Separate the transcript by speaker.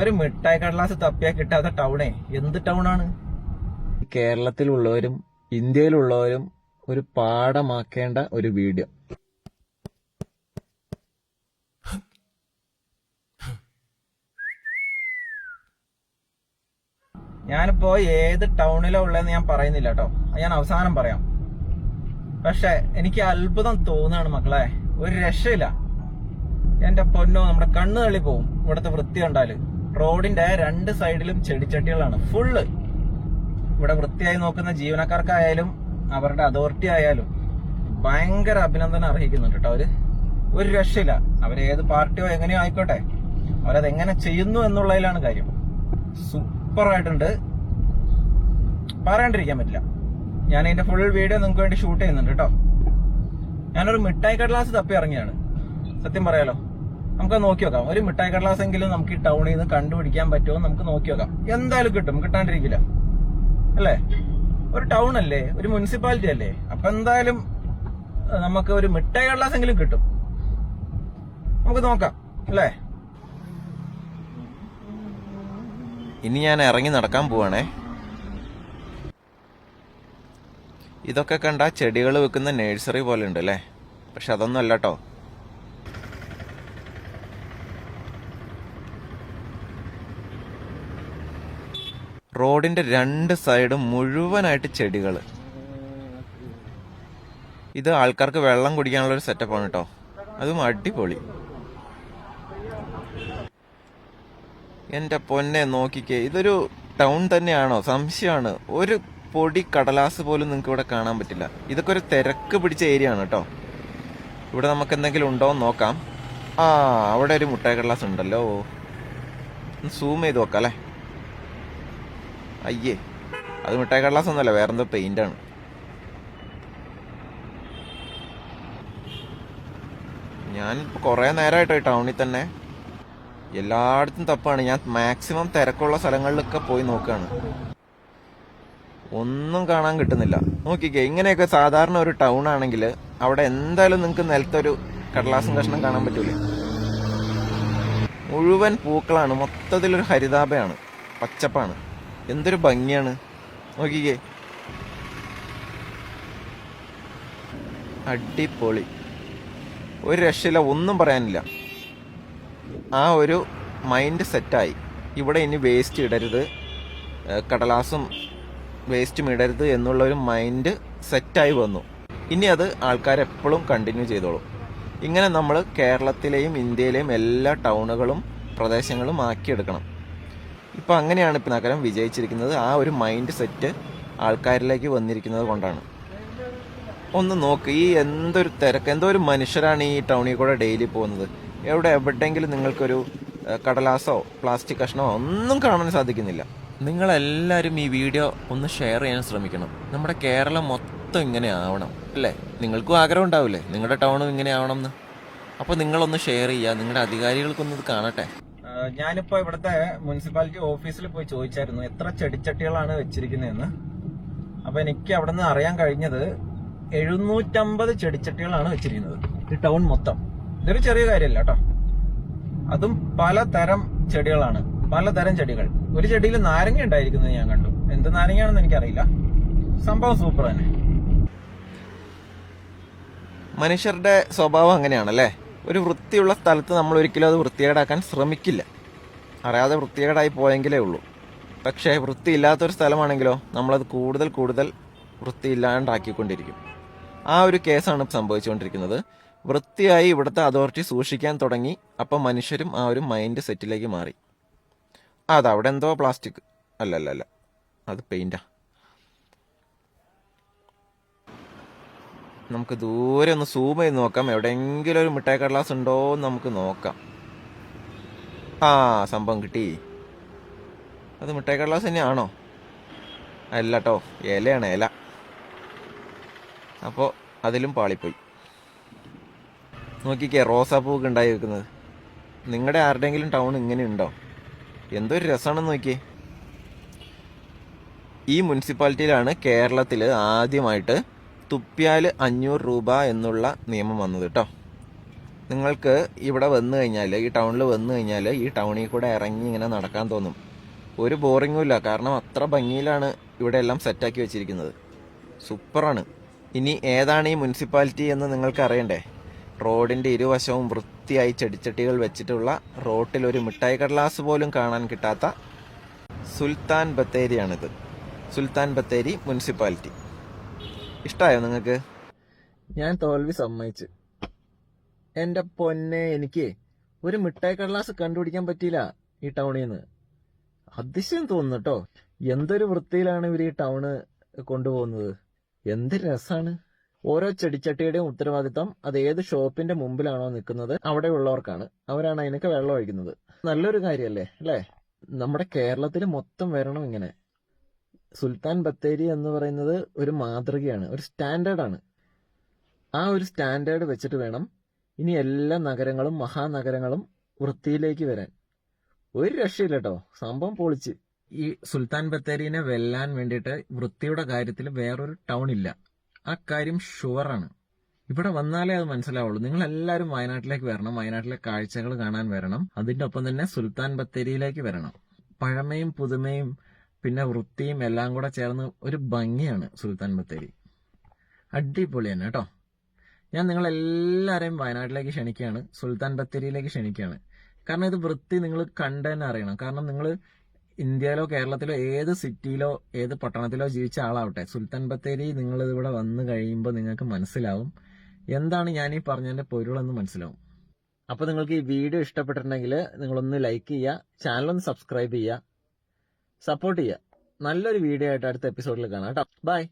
Speaker 1: ഒരു മിഠായി കടലാസ് തപ്പിയാ കിട്ടാത്ത ടൗണേ എന്ത് ടൗണാണ്
Speaker 2: കേരളത്തിലുള്ളവരും ഇന്ത്യയിലുള്ളവരും ഒരു പാഠമാക്കേണ്ട ഒരു വീഡിയോ
Speaker 1: ഞാനിപ്പോ ഏത് ടൗണിലോ ഉള്ളതെന്ന് ഞാൻ പറയുന്നില്ല കേട്ടോ ഞാൻ അവസാനം പറയാം. പക്ഷെ എനിക്ക് അത്ഭുതം തോന്നുകയാണ് മക്കളെ. ഒരു രക്ഷയില്ല. എന്റെ പൊന്നോ നമ്മുടെ കണ്ണ് തള്ളി പോവും ഇവിടുത്തെ വൃത്തി കണ്ടാൽ. റോഡിന്റെ രണ്ട് സൈഡിലും ചെടിച്ചട്ടികളാണ്. ഫുള്ള് ഇവിടെ വൃത്തിയായി നോക്കുന്ന ജീവനക്കാർക്കായാലും അവരുടെ അതോറിറ്റി ആയാലും ഭയങ്കര അഭിനന്ദനം അർഹിക്കുന്നുണ്ട് കേട്ടോ അവർ. ഒരു രക്ഷയില്ല. അവരേത് പാർട്ടിയോ എങ്ങനെയോ ആയിക്കോട്ടെ. അവരത് എങ്ങനെ ചെയ്യുന്നു എന്നുള്ളതിലാണ് കാര്യം. സൂപ്പർ ആയിട്ടുണ്ട് പറയാണ്ടിരിക്കാൻ പറ്റില്ല. ഞാൻ ഇതിന്റെ ഫുൾ വീഡിയോ നിങ്ങൾക്ക് വേണ്ടി ഷൂട്ട് ചെയ്യുന്നുണ്ട് കേട്ടോ. ഞാനൊരു മിഠായി കടലാസ് തപ്പി ഇറങ്ങിയാണ്. സത്യം പറയാലോ. നമുക്ക് നോക്കി നോക്കാം. ഒരു മിഠായി കടലാസ് എങ്കിലും നമുക്ക് ഈ ടൗണിൽ നിന്ന് കണ്ടുപിടിക്കാൻ പറ്റുമോ നമുക്ക് നോക്കി നോക്കാം. എന്തായാലും കിട്ടും. കിട്ടാണ്ടിരിക്കില്ല. അല്ലേ? ഒരു ടൗൺ അല്ലേ? ഒരു മുനിസിപ്പാലിറ്റി അല്ലേ? അപ്പൊ എന്തായാലും നമുക്ക് ഒരു മിഠായി കടലാസ് എങ്കിലും കിട്ടും. നമുക്ക് നോക്കാം. അല്ലേ?
Speaker 2: ഇനി ഞാൻ ഇറങ്ങി നടക്കാൻ പോവാണേ. ഇതൊക്കെ കണ്ട ചെടികൾ വെക്കുന്ന നഴ്സറി പോലെ ഉണ്ട് അല്ലേ പക്ഷെ അതൊന്നും അല്ല കേട്ടോ റോഡിന്റെ രണ്ട് സൈഡും മുഴുവനായിട്ട് ചെടികൾ ഇത് ആൾക്കാർക്ക് വെള്ളം കുടിക്കാനുള്ള ഒരു സെറ്റപ്പാണ് കേട്ടോ അതും അടിപൊളി. എന്റെ പൊന്നെ നോക്കിക്കേ ഇതൊരു ടൗൺ തന്നെയാണോ? സംശയമാണ് ഒരു പൊടി കടലാസ് പോലും നിങ്ങൾക്ക് ഇവിടെ കാണാൻ പറ്റില്ല. ഇതൊക്കെ ഒരു തിരക്ക് പിടിച്ച ഏരിയ ആണ് കേട്ടോ ഇവിടെ നമുക്ക് എന്തെങ്കിലും ഉണ്ടോ എന്ന് നോക്കാം. ആ അവിടെ ഒരു മുട്ടായി കടലാസ് ഉണ്ടല്ലോ. സൂം ചെയ്ത് നോക്കാം അല്ലേ? അയ്യേ അത് മിഠായി കടലാസ് ഒന്നുമല്ല വേറെന്തോ പെയിന്റ് ആണ്. ഞാൻ കുറേ നേരമായിട്ടോ ഈ ടൗണിൽ തന്നെ. എല്ലായിടത്തും തപ്പാണ്. ഞാൻ മാക്സിമം തിരക്കുള്ള സ്ഥലങ്ങളിലൊക്കെ പോയി നോക്കുകയാണ് ഒന്നും കാണാൻ കിട്ടുന്നില്ല. നോക്കിക്കേ ഇങ്ങനെയൊക്കെ സാധാരണ ഒരു ടൗൺ ആണെങ്കിൽ അവിടെ എന്തായാലും നിങ്ങൾക്ക് നിലത്തൊരു കടലാസും കഷ്ണം കാണാൻ പറ്റൂല? മുഴുവൻ പൂക്കളാണ്. മൊത്തത്തിലൊരു ഹരിതാപയാണ് പച്ചപ്പാണ്. എന്തൊരു ഭംഗിയാണ്. നോക്കിക്കേ. അടിപൊളി. ഒരു രക്ഷയില്ല ഒന്നും പറയാനില്ല. ആ ഒരു മൈൻഡ് സെറ്റായി ഇവിടെ ഇനി വേസ്റ്റ് ഇടരുത്. കടലാസും വേസ്റ്റും ഇടരുത് എന്നുള്ള ഒരു മൈൻഡ് സെറ്റായി വന്നു. ഇനി അത് ആൾക്കാർ എപ്പോഴും കണ്ടിന്യൂ ചെയ്തോളും. ഇങ്ങനെ നമ്മൾ കേരളത്തിലെയും ഇന്ത്യയിലെയും എല്ലാ ടൗണുകളും പ്രദേശങ്ങളും ആക്കിയെടുക്കണം. ഇപ്പം അങ്ങനെയാണ് ഇപ്പം നഗരം വിജയിച്ചിരിക്കുന്നത്. ആ ഒരു മൈൻഡ് സെറ്റ് ആൾക്കാരിലേക്ക് വന്നിരിക്കുന്നത് കൊണ്ടാണ്. ഒന്ന് നോക്ക് ഈ എന്തൊരു തിരക്ക് എന്തോ ഒരു മനുഷ്യരാണ് ഈ ടൗണിൽ കൂടെ ഡെയിലി പോകുന്നത്. എവിടെ എവിടെയെങ്കിലും നിങ്ങൾക്കൊരു കടലാസോ പ്ലാസ്റ്റിക് കഷ്ണമോ ഒന്നും കാണാൻ സാധിക്കുന്നില്ല. നിങ്ങളെല്ലാവരും ഈ വീഡിയോ ഒന്ന് ഷെയർ ചെയ്യാൻ ശ്രമിക്കണം. നമ്മുടെ കേരളം മൊത്തം ഇങ്ങനെ ആവണം അല്ലേ? നിങ്ങൾക്കും ആഗ്രഹം ഉണ്ടാവില്ലേ? നിങ്ങളുടെ ടൗണും ഇങ്ങനെ ആവണം എന്ന്. അപ്പോൾ നിങ്ങളൊന്ന് ഷെയർ ചെയ്യുക. നിങ്ങളുടെ അധികാരികൾക്കൊന്ന് ഇത് കാണട്ടെ.
Speaker 1: ഞാനിപ്പോ ഇവിടുത്തെ മുനിസിപ്പാലിറ്റി ഓഫീസിൽ പോയി ചോദിച്ചായിരുന്നു എത്ര ചെടിച്ചട്ടികളാണ് വെച്ചിരിക്കുന്നതെന്ന്. അപ്പൊ എനിക്ക് അവിടെ നിന്ന് അറിയാൻ കഴിഞ്ഞത് എഴുന്നൂറ്റമ്പത് ചെടിച്ചട്ടികളാണ് വെച്ചിരിക്കുന്നത് ഈ ടൗൺ മൊത്തം. ഇതൊരു ചെറിയ കാര്യമല്ല കേട്ടോ. അതും പലതരം ചെടികളാണ് പലതരം ചെടികൾ. ഒരു ചെടിയിൽ നാരങ്ങ ഉണ്ടായിരിക്കുന്നത് ഞാൻ കണ്ടു. എന്ത് നാരങ്ങയാണെന്ന് എനിക്കറിയില്ല. സംഭവം സൂപ്പർ തന്നെ.
Speaker 2: മനുഷ്യരുടെ സ്വഭാവം അങ്ങനെയാണല്ലേ? ഒരു വൃത്തിയുള്ള സ്ഥലത്ത് നമ്മൾ ഒരിക്കലും അത് വൃത്തികേടാക്കാൻ ശ്രമിക്കില്ല. അറിയാതെ വൃത്തികേടായി പോയെങ്കിലേ ഉള്ളൂ. പക്ഷേ വൃത്തിയില്ലാത്തൊരു സ്ഥലമാണെങ്കിലോ നമ്മളത് കൂടുതൽ കൂടുതൽ വൃത്തിയില്ലാണ്ടാക്കിക്കൊണ്ടിരിക്കും. ആ ഒരു കേസാണ് സംഭവിച്ചുകൊണ്ടിരിക്കുന്നത്. വൃത്തിയായി ഇവിടുത്തെ അതോറിറ്റി സൂക്ഷിക്കാൻ തുടങ്ങി. അപ്പം മനുഷ്യരും ആ ഒരു മൈൻഡ് സെറ്റിലേക്ക് മാറി. അത് അവിടെ എന്തോ പ്ലാസ്റ്റിക്. അല്ല അല്ല അല്ല അത് പെയിന്റാ നമുക്ക് ദൂരെ ഒന്ന് സൂം ചെയ്ത് നോക്കാം. എവിടെയെങ്കിലും ഒരു മിഠായി കടലാസ് ഉണ്ടോ എന്ന് നമുക്ക് നോക്കാം. ആ സംഭവം കിട്ടി. അത് മിഠായി കടലാസ് തന്നെയാണോ? അല്ല കേട്ടോ ഇലയാണ് ഇല. അപ്പോൾ അതിലും പാളിപ്പോയി. നോക്കിക്കേ റോസാപ്പൂക്ക് ഉണ്ടായി വെക്കുന്നത്. നിങ്ങളുടെ ആരുടെയെങ്കിലും ടൗൺ ഇങ്ങനെ ഉണ്ടോ എന്തൊരു രസമാണെന്ന് നോക്കിയേ. ഈ മുനിസിപ്പാലിറ്റിയിലാണ് കേരളത്തിൽ ആദ്യമായിട്ട് തുപ്പിയാൽ അഞ്ഞൂറ് രൂപ എന്നുള്ള നിയമം വന്നത് കേട്ടോ.
Speaker 3: നിങ്ങൾക്ക് ഇവിടെ വന്നു കഴിഞ്ഞാൽ ഈ ടൗണിൽ വന്നു കഴിഞ്ഞാൽ ഈ ടൗണിൽ കൂടെ ഇറങ്ങി ഇങ്ങനെ നടക്കാൻ തോന്നും. ഒരു ബോറിങ്ങും ഇല്ല. കാരണം അത്ര ഭംഗിയിലാണ് ഇവിടെ എല്ലാം സെറ്റാക്കി വെച്ചിരിക്കുന്നത്. സൂപ്പറാണ് ഇനി ഏതാണ് ഈ മുനിസിപ്പാലിറ്റി എന്ന് നിങ്ങൾക്ക് അറിയണ്ടേ? റോഡിന്റെ ഇരുവശവും വൃത്തിയായി ചെടിച്ചട്ടികൾ വെച്ചിട്ടുള്ള റോട്ടിൽ ഒരു മിഠായി കടലാസ് പോലും കാണാൻ കിട്ടാത്ത സുൽത്താൻ ബത്തേരിയാണിത്. സുൽത്താൻ ബത്തേരി മുനിസിപ്പാലിറ്റി ഇഷ്ടമായോ നിങ്ങൾക്ക്?
Speaker 2: ഞാൻ തോൽവി സമ്മതിച്ച്. എന്റെ പൊന്നെ എനിക്ക് ഒരു മിഠായി കടലാസ് കണ്ടുപിടിക്കാൻ പറ്റിയില്ല ഈ ടൗണിൽ നിന്ന്. അതിശയം തോന്നുന്നു കേട്ടോ എന്തൊരു വൃത്തിയിലാണ് ഇവർ ഈ ടൗണ് കൊണ്ടുപോകുന്നത്? എന്ത് രസാണ്. ഓരോ ചെടിച്ചട്ടിയുടെയും ഉത്തരവാദിത്തം അത് ഏത് ഷോപ്പിന്റെ മുമ്പിലാണോ നിൽക്കുന്നത് അവിടെ ഉള്ളവർക്കാണ്. അവരാണ് അതിനൊക്കെ വെള്ളം ഒഴിക്കുന്നത്. നല്ലൊരു കാര്യമല്ലേ അല്ലേ? നമ്മുടെ കേരളത്തിൽ മൊത്തം വരണം ഇങ്ങനെ. സുൽത്താൻ ബത്തേരി എന്ന് പറയുന്നത് ഒരു മാതൃകയാണ് ഒരു സ്റ്റാൻഡേർഡാണ്. ആ ഒരു സ്റ്റാൻഡേർഡ് വെച്ചിട്ട് വേണം ഇനി എല്ലാ നഗരങ്ങളും മഹാനഗരങ്ങളും വൃത്തിയിലേക്ക് വരാൻ. ഒരു രക്ഷയില്ല കേട്ടോ സംഭവം പൊളിച്ച്. ഈ സുൽത്താൻ ബത്തേരിനെ വെല്ലാൻ വേണ്ടിയിട്ട് വൃത്തിയുടെ കാര്യത്തിൽ വേറൊരു ടൗൺ ഇല്ല. ആ കാര്യം ഷുവറാണ് ഇവിടെ വന്നാലേ അത് മനസ്സിലാവുള്ളൂ. നിങ്ങൾ എല്ലാവരും വയനാട്ടിലേക്ക് വരണം. വയനാട്ടിലെ കാഴ്ചകൾ കാണാൻ വരണം. അതിന്റെ ഒപ്പം തന്നെ സുൽത്താൻ ബത്തേരിയിലേക്ക് വരണം. പഴമയും പുതുമയും പിന്നെ വൃത്തിയും എല്ലാം കൂടെ ചേർന്ന് ഒരു ഭംഗിയാണ് സുൽത്താൻ ബത്തേരി. അടിപൊളി തന്നെ കേട്ടോ. ഞാൻ നിങ്ങളെല്ലാവരെയും വയനാട്ടിലേക്ക് ക്ഷണിക്കുകയാണ്. സുൽത്താൻ ബത്തേരിയിലേക്ക് ക്ഷണിക്കുകയാണ്. കാരണം ഇത് വൃത്തി നിങ്ങൾ കണ്ടു തന്നെ അറിയണം. കാരണം നിങ്ങൾ ഇന്ത്യയിലോ കേരളത്തിലോ ഏത് സിറ്റിയിലോ ഏത് പട്ടണത്തിലോ ജീവിച്ച ആളാവട്ടെ സുൽത്താൻ ബത്തേരി നിങ്ങൾ ഇവിടെ വന്നു കഴിയുമ്പോൾ നിങ്ങൾക്ക് മനസ്സിലാവും. എന്താണ് ഞാൻ ഈ പറഞ്ഞതിന്റെ പൊരുളെന്ന് മനസ്സിലാവും. അപ്പോൾ നിങ്ങൾക്ക് ഈ വീഡിയോ ഇഷ്ടപ്പെട്ടിട്ടുണ്ടെങ്കിൽ നിങ്ങളൊന്ന് ലൈക്ക് ചെയ്യുക ചാനലൊന്ന് സബ്സ്ക്രൈബ് ചെയ്യുക സപ്പോർട്ട് ചെയ്യുക. നല്ലൊരു വീഡിയോ ആയിട്ട് അടുത്ത എപ്പിസോഡിൽ കാണാം കേട്ടോ. ബൈ